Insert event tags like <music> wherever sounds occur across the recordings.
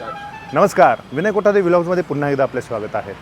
नमस्कार. विनय कोठारे विलॉग्समध्ये पुन्हा एकदा आपले स्वागत आहे.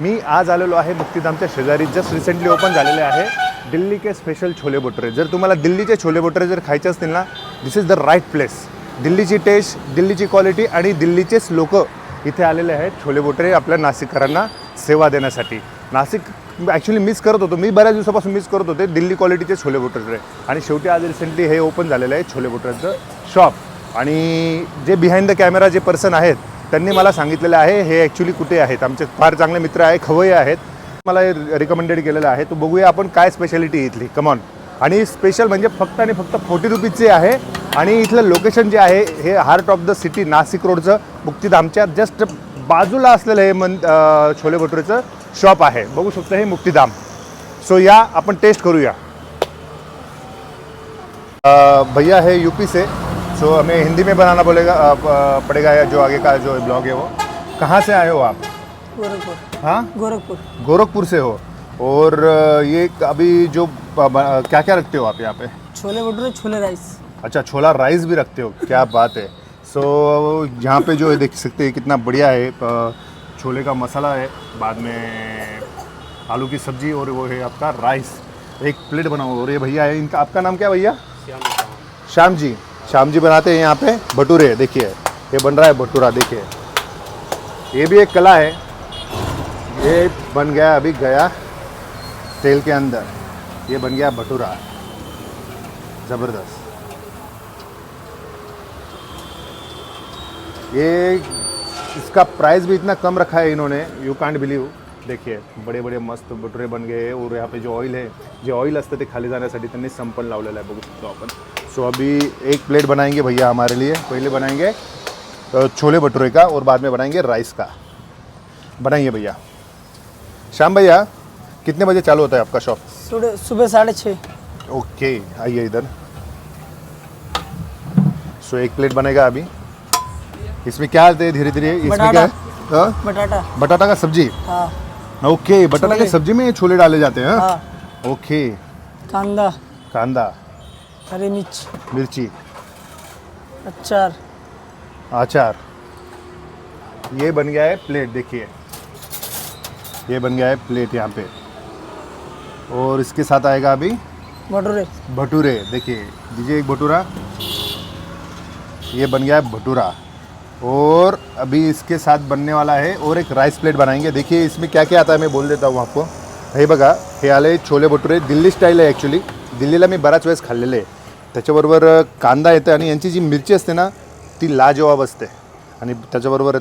मी आज आलेलो आहे मुक्तिधामच्या शेजारी. जस्ट रिसेंटली ओपन झालेले आहे दिल्ली के स्पेशल छोले भटुरे. जर तुम्हाला दिल्लीचे छोले भटुरे जर खायचे असतील ना this is the right place दिल्लीची टेस्ट दिल्लीची क्वालिटी आणि दिल्लीचेच लोक इथे आलेले आहेत छोले भटुरे आपल्या नाशिककरांना सेवा देण्यासाठी. नाशिक ॲक्च्युली मिस करत होतो. मी बऱ्याच दिवसापासून मिस करत होते दिल्ली क्वालिटीचे छोले भटुरे. आणि शेवटी आज रिसेंटली हे ओपन झालेलं आहे छोले भटुऱ्यांचं शॉप आणि जे बिहाइंड द कॅमेरा जे पर्सन आहेत त्यांनी मला सांगितलेलं आहे हे ॲक्च्युली कुठे आहेत? आमचे फार चांगले मित्र आहे खवय आहेत. मला हे रिकमेंडेड केलेलं आहे. तो बघूया आपण काय स्पेशालिटी इथली. कमॉन आणि स्पेशल म्हणजे फक्त आणि फक्त फोर्टी रुपीजचे आहे. आणि इथलं लोकेशन जे आहे हे heart of the city Nashik रोडचं मुक्तिधामच्या जस्ट बाजूला असलेलं हे मन छोले भटुरेचं शॉप आहे. बघू शकतो हे मुक्तिधाम. सो या आपण टेस्ट करूया. भैया है यूपी से सो हमें हिंदी में बनाना बोलेगा पड़ेगा या जो आगे का जो ब्लॉग है वो। कहाँ से आए हो आप? गोरखपुर। हाँ? गोरखपुर। गोरखपुर से हो। और ये अभी जो क्या क्या रखते हो आप यहाँ पे? छोले भटूरे छोले राइस। अच्छा छोला राइस भी रखते हो? क्या बात है। सो so, यहाँ पे जो है देख सकते हैं कितना बढ़िया है छोले का मसाला है। बाद में आलू की सब्ज़ी और वो है आपका राइस। एक प्लेट बनाओ। और ये भैया है इनका आपका नाम क्या भैया? श्याम जी। श्याम जी बनाते हैं यहाँ पे भटूरे, देखिए। ये बन रहा है भटूरा, देखिए। ये भी एक कला है। ये बन गया अभी गया तेल के अंदर। ये बन गया भटूरा। ज़बरदस्त। ये इसका प्राइस भी इतना कम रखा है इन्होंने यू कांट बिलीव देखिए बडे बडे मस्त भटुरे बन गए और यहाँ पे जो ऑइल है, जे ऑइल असतं ते खाली जाण्यासाठी त्यांनी संपन लावलेलं आहे बघू सो अभी एक प्लेट बनाएँगे भैया हमारे लिए। पहले बनाएँगे छोले भटूरे का और बाद में बनाएँगे राइस का। बनाइए भैया। श्याम भैया कितने बजे चालू होता है आपका शॉप सुबह साढ़े छः ओके आइए इधर। सो एक प्लेट बनेगा अभी। इसमें क्या है धीरे धीरे? इसमें। क्या है? हाँ? बटाटा। बटाटा का सब्ज़ी? हाँ। ओके बटाटा की सब्ज़ी में छोले डाले जाते हैं हाँ? हाँ। ओके। कांदा। कांदा। हरी मिर्च। मिर्ची। अचार। अचार। ये बन गया है प्लेट देखिए। ये बन गया है प्लेट यहाँ पे। और इसके साथ आएगा अभी भटूरे। भटूरे देखिए दीजिए एक भटूरा। ये बन गया है भटूरा। और अभी इसके साथ बनने वाला है और एक राइस प्लेट बनाएँगे। देखिए इसमें क्या क्या आता है मैं बोल देता हूँ आपको। हे बघा हे आले छोले भटुरे दिल्ली स्टाईल आहे ॲक्च्युली दिल्लीला मी बराच वेळेस खाल्लेले आहे। त्याच्याबरोबर कांदा येतं आणि यांची जी मिरची असते ना ती लाजवाब असते. आणि त्याच्याबरोबर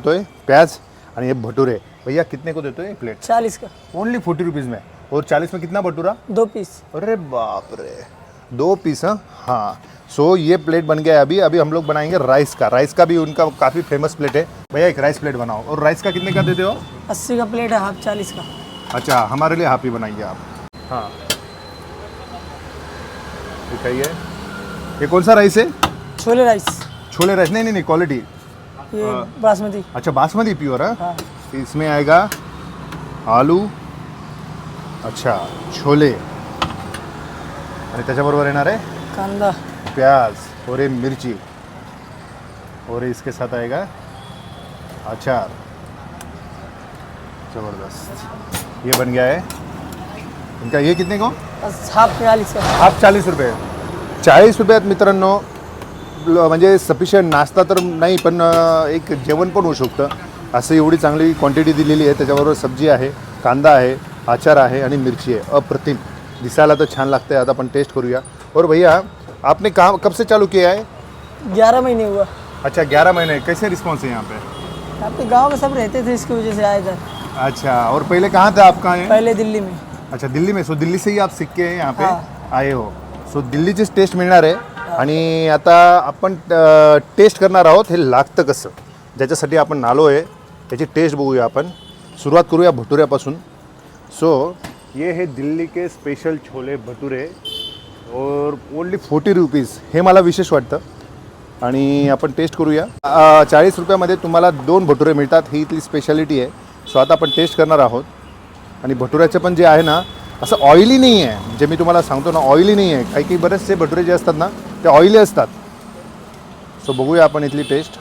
प्याज आणि हे भटुरे. भैया कितने को देतो आहे प्लेट? चालीस का. ओनली फोर्टी रुपीज़ में. और चालीस में कितना भटूरा? दो पीस. अरे बाप रे. दो पीस हाँ? हाँ. सो ये प्लेट बन गया है अभी. अभी हम लोग बनाएँगे राइस का. राइस का भी उनका काफ़ी फ़ेमस प्लेट है. भैया एक राइस प्लेट बनाओ. और राइस का कितने का देते हो? अस्सी का प्लेट है हाफ़ चालीस का. अच्छा हमारे लिए हाफ़ ही बनाइए आप. हाँ. दिखाइए. ये कौन सा राइस है? छोले राइस छोले राइस नहीं नहीं नहीं क्वालिटी ये बासमती। अच्छा बासमती प्योर है? हाँ। इसमें आएगा आलू अच्छा छोले। आणि त्याच्याबरोबर येणार आहे? कांदा। प्याज और ये मिर्ची। और इसके साथ आएगा अचार। ज़बरदस्त। ये बन गया है। इनका ये कितने को हाफ़ चालीस हाफ़ चाळीस रुपये चाळीस रुपयात मित्रांनो म्हणजे सफिशियंट नाश्ता तर नाही पण एक जेवण पण होऊ शकतं. असं एवढी चांगली क्वांटिटी दिलेली आहे. त्याच्याबरोबर सब्जी आहे कांदा आहे आचार आहे आणि मिरची आहे. अप्रतिम. दिसायला तर छान लागते आता आपण टेस्ट करूया. और भैया आपने कहाँ कब से चालू किया है? ग्यारह महीने हुआ। अच्छा ग्यारह महीने कैसे रिस्पॉन्स है यहाँ पे? पे गाँव में सब रहते थे इसकी वजह से आए इधर। अच्छा और पहले कहाँ थे आप कहाँ पहले दिल्ली में। अच्छा दिल्ली में। सो दिल्ली से ही आप सीख के यहाँ पे. आए हो। सो दिल्लीचीच टेस्ट मिळणार आहे. आणि आता आपण टेस्ट करणार आहोत हे लागतं कसं? ज्याच्यासाठी आपण आलो आहे त्याची टेस्ट बघूया आपण. सुरुवात करूया भटुऱ्यापासून. सो ये है दिल्ली के स्पेशल छोले भटुरे. और ओनली फोर्टी रुपीज हे मला विशेष वाटतं. आणि आपण टेस्ट करूया. चाळीस रुपयामध्ये तुम्हाला दोन भटुरे मिळतात. ही इथली स्पेशालिटी आहे. सो आता आपण टेस्ट करणार आहोत. आणि भटुऱ्याचं पण जे आहे ना असं ऑइली नाही आहे. जे मी तुम्हाला सांगतो ना ऑइली नाही आहे. काही काही बरेचसे भटुरे जे असतात ना ते ऑइली असतात. सो बघूया आपण इथली टेस्ट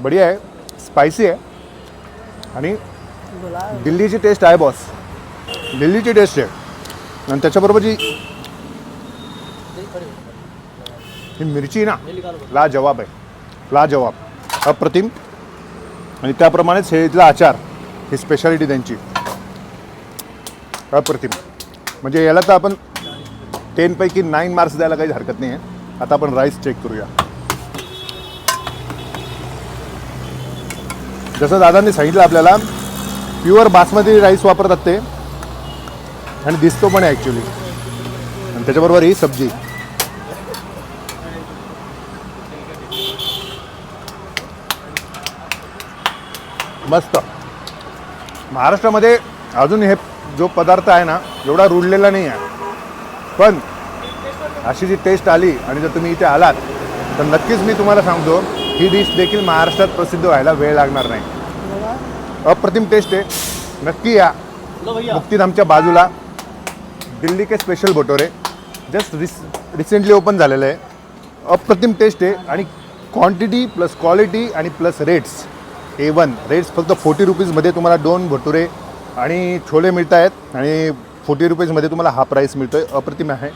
बढिया आहे. स्पायसी आहे. आणि दिल्लीची टेस्ट आहे बॉस दिल्लीची टेस्ट आहे. आणि त्याच्याबरोबर जी ही मिरची ना लाजवाब आहे. लाजवाब. अप्रतिम. आणि त्याप्रमाणेच हे इथला आचार ही स्पेशालिटी त्यांची. अप्रतिम. म्हणजे याला तर आपण टेनपैकी नाईन मार्क्स द्यायला काही हरकत नाही आहे आता आपण राईस चेक करूया. जसं दादांनी सांगितलं आपल्याला प्युअर बासमती राईस वापरतात ते. आणि दिसतो पण आहे ॲक्च्युली आणि त्याच्याबरोबर ही सब्जी. मस्त. महाराष्ट्रामध्ये अजून हे जो पदार्थ आहे ना एवढा रुळलेला नाही आहे. पण अशी जी टेस्ट आली आणि जर तुम्ही इथे आलात तर नक्कीच मी तुम्हाला सांगतो ही डिश देखील महाराष्ट्रात प्रसिद्ध व्हायला वेळ लागणार नाही. अप्रतिम टेस्ट आहे. नक्की या. मुक्तीधामच्या बाजूला दिल्ली के स्पेशल भटोरे. जस्ट रिस रिसेंटली ओपन झालेलं आहे. अप्रतिम टेस्ट आहे आणि क्वांटिटी प्लस क्वालिटी आणि plus rates A one rates फक्त फोर्टी रुपीजमध्ये तुम्हाला दोन भटुरे आणि छोले मिळत आहेत आणि फोर्टी रुपीजमध्ये तुम्हाला हा प्राईस मिळतो आहे अप्रतिम आहे.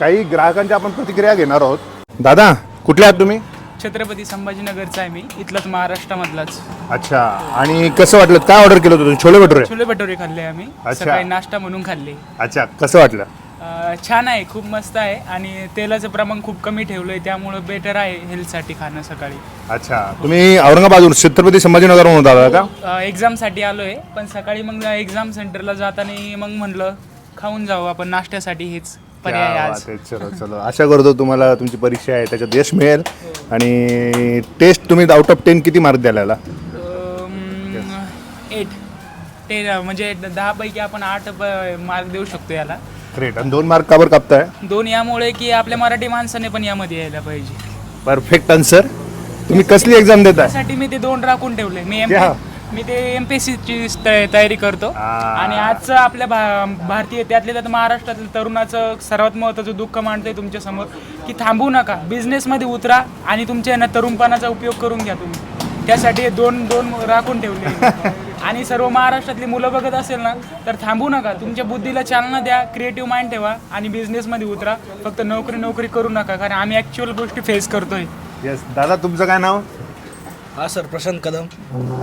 काही ग्राहकांच्या आपण प्रतिक्रिया घेणार आहोत. दादा कुठले आहात तुम्ही? छत्रपती संभाजीनगरचा आहे मी. इथलाच महाराष्ट्रामधलाच. अच्छा. आणि कसं वाटलं? काय ऑर्डर केलं होतं तुम्ही? छोले भटुरे? छोले भटोरे खाल्ले आम्ही. अच्छा. सकाळी नाश्ता म्हणून खाल्ले. अच्छा. कसं वाटलं? छान आहे खूप मस्त आहे आणि तेलाचं प्रमाण खूप कमी ठेवलंय त्यामुळं बेटर आहे हेल्थसाठी खाणं सकाळी. अच्छा तुम्ही औरंगाबादहून छत्रपती संभाजीनगरहून होता दादा का एक्झामसाठी आलोय पण सकाळी मग एक्झाम सेंटरला जाताना मग म्हणलं खाऊन जाऊ आपण नाश्त्यासाठी हेच पर्याय आज. आहे. चलो चलो. आशा करतो तुम्हाला तुमची परीक्षा आहे त्याच्यात यश मिळेल. आणि टेस्ट तुम्ही आउट ऑफ टेन किती मार्क द्याल याला? एट ते म्हणजे दहा पैकी आपण आठ मार्क देऊ शकतो याला. ग्रेट आणि दोन मार्क काबर कापताय? दोन यामुळे की आपल्या मराठी माणसाने पण यामध्ये यायला पाहिजे. परफेक्ट आन्सर तुम्ही कसली एक्झाम देताय? त्यासाठी मी ते दोन राखून ठेवले. मी एम? मी ते एम पी ची तयारी करतो. आणि आजचं आपल्या भा- भारतीय त्यातल्या त्यात महाराष्ट्रातील तरुणाचं सर्वात महत्त्वाचं दुःख मांडतंय तुमच्यासमोर की थांबू नका. बिझनेसमध्ये उतरा आणि तुमच्या ना तरुणपणाचा उपयोग करून घ्या तुम्ही. त्यासाठी हे दोन दोन राखून ठेवले. <laughs> आणि सर्व महाराष्ट्रातली मुलं बघत असेल ना तर थांबू नका. तुमच्या बुद्धीला चालना द्या क्रिएटिव्ह माइंड ठेवा आणि बिझनेसमध्ये उतरा. फक्त नोकरी नोकरी करू नका कारण आम्ही ॲक्च्युअल गोष्टी फेस करतोय. येस दादा तुमचं काय नाव? हा सर प्रशांत कदम.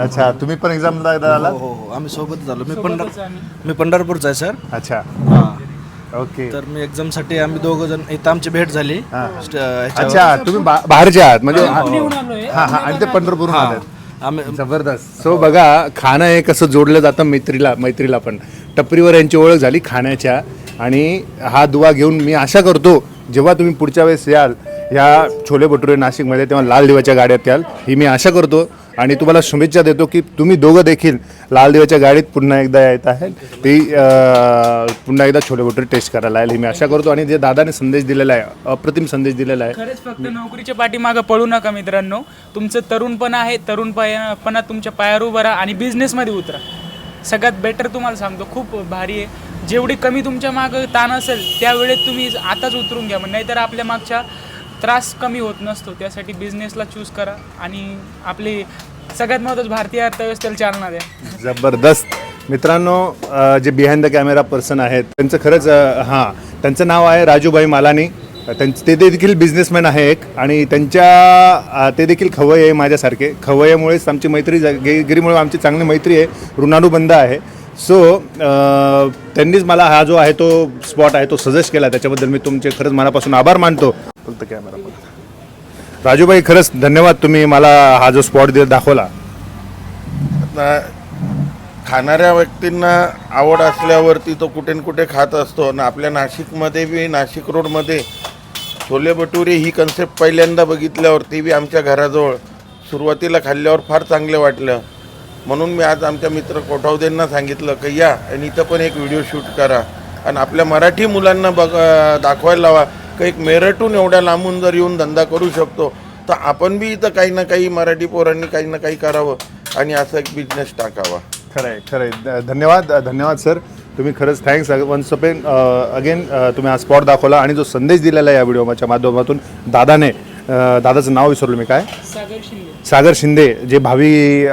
अच्छा तुम्ही पण एक्झाम दादा हो हो हो. आम्ही सोबतच आलो. मी पंढर सोबतच आम्ही. मी पंढरपूरचा आहे सर अच्छा. हां. ओके तर मी एक्झामसाठी आम्ही दोघं जण इथं आमची भेट झाली. हां. स्ट- ह्याच्यावर. अच्छा तुम्ही बा- बाहेरचे आहात म्हणजे हा हा. आणि ते हां. आलेत. आम्ही जबरदस्त. सो बघा खाणं हे कसं जोडलं जातं मैत्रीला मैत्रीला पण. टपरीवर यांची ओळख झाली खाण्याच्या आणि हा दुवा घेऊन मी आशा करतो जेव्हा तुम्ही पुढच्या वेळेस याल ह्या छोले भटुरे नाशिकमध्ये तेव्हा लाल दिव्याच्या गाड्यात याल ही मी आशा करतो. आणि तुम्हाला शुभेच्छा देतो की तुम्ही दोघं देखील लाल देवाच्या गाडीत पुन्हा एकदा येत आहे. ती पुन्हा एकदा छोले भटुरे टेस्ट करायला येईल मी आशा करतो आणि जे दादाने संदेश दिलेला आहे अप्रतिम संदेश दिलेला आहे. खरंच फक्त नोकरीच्या पाठीमागं पळू नका मित्रांनो. तुमचं तरुणपण आहे तरुणपणात तुमच्या पायावर उभं राहा आणि बिझनेसमध्ये उतरा. सगळ्यात बेटर तुम्हाला सांगतो खूप भारी आहे. जेवढी कमी तुमच्या मागं ताण असेल त्यावेळेत तुम्ही आताच उतरून घ्या. मग नाहीतर आपल्या मागच्या त्रास कमी होत नसतो त्यासाठी बिझनेसला चूज करा आणि आपली सगळ्यात महत्त्वाचं भारतीय अर्थव्यवस्थेला चालना द्या. जबरदस्त. मित्रांनो अ, जे बिहाइंड द कॅमेरा पर्सन आहेत त्यांचं खरंच अ, हां त्यांचं नाव आहे राजूभाई मालानी. त्यांचं ते देखील बिझनेसमॅन आहे एक आणि त्यांच्या अ, ते देखील खवय आहे माझ्यासारखे. खवय्यामुळेच आमची मैत्री गिरीमुळे आमची चांगली मैत्री आहे. ऋणानुबंध आहे. सो त्यांनीच मला हा जो आहे तो स्पॉट आहे तो सजेस्ट केला. त्याच्याबद्दल मी तुमचे खरंच मनापासून आभार मानतो. फक्त कॅमेरा राजूभाई खरंच धन्यवाद तुम्ही मला हा जो स्पॉट दाखवला. आता खाणाऱ्या व्यक्तींना आवड असल्यावरती तो कुठे न कुठे खात असतो. आणि आपल्या नाशिकमध्ये बी नाशिक रोडमध्ये छोले भटुरे ही कन्सेप्ट पहिल्यांदा बघितल्यावरती बी आमच्या घराजवळ सुरुवातीला खाल्ल्यावर फार चांगले वाटलं. म्हणून मी आज आमच्या मित्र कोठावदेंना सांगितलं की या आणि इथं पण एक व्हिडिओ शूट करा. आणि आपल्या मराठी मुलांना बघ दाखवायला लावा की एक मेरठून एवढ्या लांबून जर येऊन धंदा करू शकतो तर आपण बी इथं काही ना काही मराठी पोरांनी काही ना काही करावं आणि असं एक बिझनेस टाकावा. खरं आहे खरं आहे धन्यवाद धन्यवाद सर. तुम्ही खरंच थँक्स वन्स अपेन अगेन तुम्ही हा स्पॉट दाखवला आणि जो संदेश दिलेला आहे या व्हिडिओच्या माध्यमातून दादाने अं, दादाचं नाव विसरलो मी काय? सागर शिंदे. सागर शिंदे जे भावी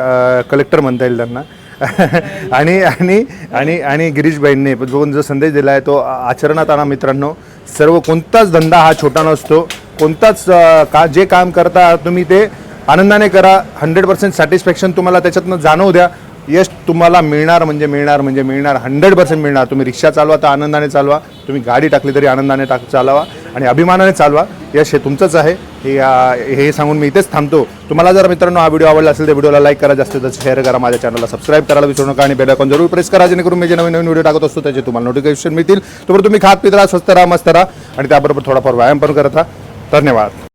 कलेक्टर म्हणता येईल त्यांना. <laughs> आणि आणि आणि आणि गिरीशबाईंनी जो जो संदेश दिला आहे तो आचरणात आणा मित्रांनो. सर्व कोणताच धंदा हा छोटा नसतो. कोणताच का जे काम करता तुम्ही ते आनंदाने करा. हंड्रेड पर्सेंट सॅटिस्फॅक्शन तुम्हाला त्याच्यातनं जाणवू द्या. यश तुम्हाला मिळणार म्हणजे मिळणार म्हणजे मिळणार. हंड्रेड पर्सेंट मिळणार. तुम्ही रिक्षा चालवा तर आनंदाने चालवा. तुम्ही गाडी टाकली तरी आनंदाने टाक चालवा. आणि अभिमानाने चालवा. यश हे तुमचंच आहे. हे हे सांगून मी इथेच थांबतो. तुम्हाला जर मित्रांनो हा व्हिडिओ आवडला असेल तर व्हिडिओला लाईक करा जास्तीत जास्त शेअर करा माझ्या चॅनलला सबस्क्राईब करायला विसरू नका आणि बेल आयकॉन जरूर प्रेस करा जेणेकरून मी जे नवीन नवीन व्हिडिओ टाकत असतो त्याचे तुम्हाला नोटिफिकेशन मिळतील. तोपर्यंत तुम्ही खात पित राहा स्वस्त राहा मस्त राहा आणि त्याबरोबर थोडाफार व्यायाम पण करत राहा. धन्यवाद.